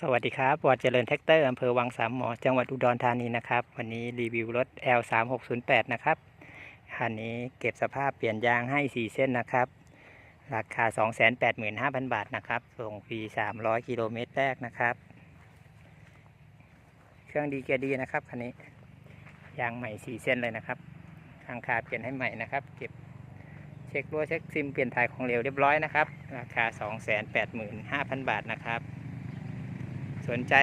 สวัสดีครับวอดเจริญแท็กเตอร์อำเภอวังสามหมอ จังหวัดอุดรธานีนะครับ วันนี้รีวิวรถ L 3 6 0 8 นะครับ คันนี้เก็บสภาพเปลี่ยนยางให้ 4 เส้นนะครับ ราคา 285,000 บาทนะครับ ส่งฟรี 300 กิโลเมตรแรกนะครับ เครื่องดีเกียร์ดีนะครับคันนี้ ยางใหม่ 4 เส้นเลยนะครับทางคาเปลี่ยนให้ใหม่นะครับ เก็บเช็ครั้วเช็คซิมเปลี่ยนถ่ายของเหลวเรียบร้อยนะครับ ราคา 285,000 บาทนะครับ สนใจ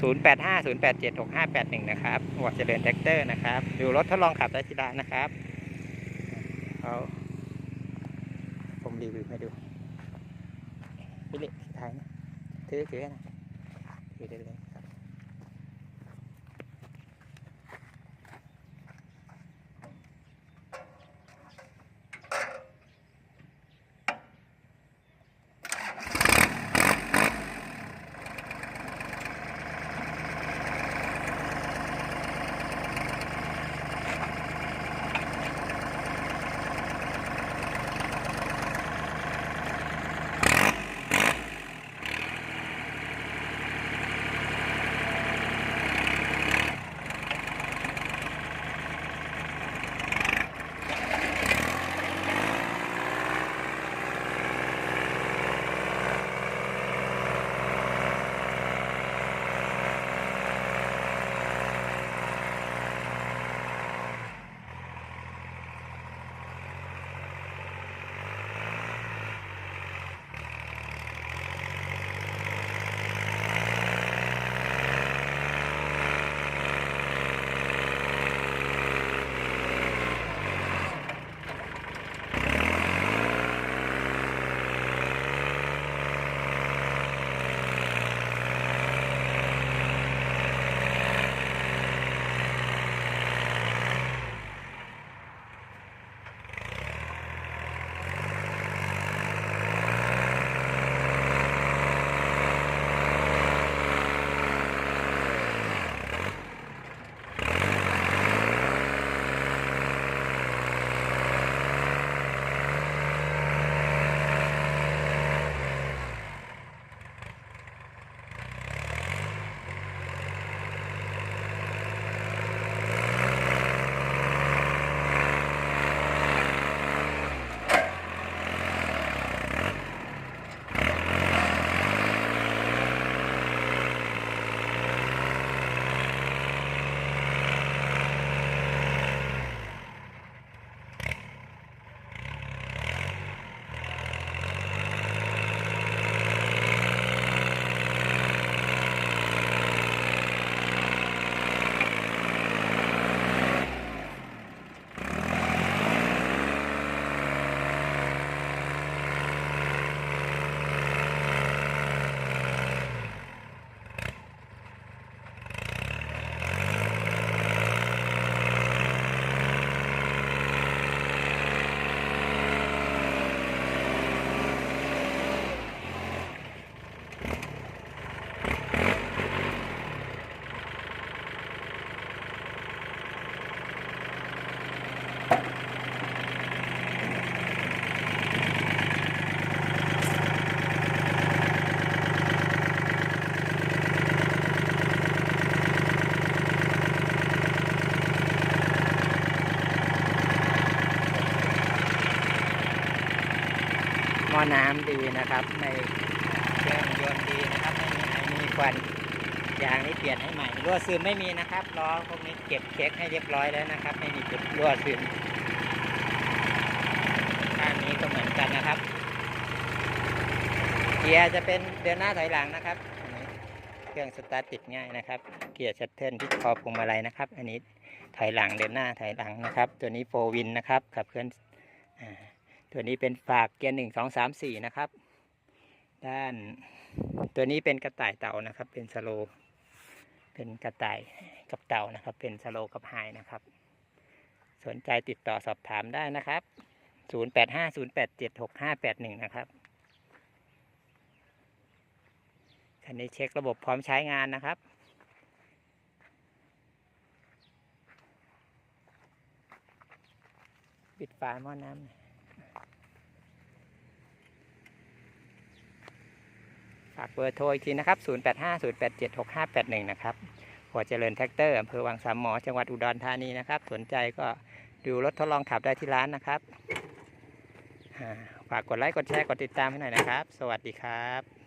085 087 6581 นะครับวัดเจริญแท็กเตอร์นะครับ ดูรถทดลองขับได้ที่ร้านนะครับเอาผมรีวิวให้ดูพี่เล็กถ่ายนะถือถือนะถือได้เลย ม้อน้ำดีนะครับในเครื่องยนต์ดีนะครับไม่มีไอม่มีควันยางนี่เปลี่ยนให้ใหม่รั่วซึมไม่มีนะครับล้อพวกนี้เก็บเช็คให้เรียบร้อยแล้วนะครับ ไม่มีจุดรั่วซึมข้างนี้ก็เหมือนกันนะครับเกียร์จะเป็นเดินหน้าถอยหลังนะครับเครื่องสตาร์ทติดง่ายนะครับ เกียร์ชัตเทิลที่คอพวงมาลัยนะครับ อันนี้ถอยหลังเดินหน้าถอยหลังนะครับ ตัวนี้โฟวินนะครับขับเคลื่อนอ่า ตัวนี้เป็นฝากเกียร์หนึ่งสองสามสี่นะครับ ด้าน ตัวนี้เป็นกระต่ายเต่านะครับ เป็นสโล เป็นกระต่ายกับเต่านะครับ เป็นสโลกับไฮนะครับ สนใจติดต่อสอบถามได้นะครับ0 8 5 0 8 7 6 5 8 1นะครับคันนี้เช็คระบบพร้อมใช้งานนะครับ ปิดฝาหม้อน้ำหน่อย ฝากเบอร์โทรอีกทีนะครับ 0850876581 นะครับหัวเจริญแท็กเตอร์อำเภอวังสามหมอ จังหวัดอุดรธานีนะครับ สนใจก็ดูรถทดลองขับได้ที่ร้านนะครับ ฝากกดไลค์ กดแชร์ กดติดตามให้หน่อยนะครับ สวัสดีครับ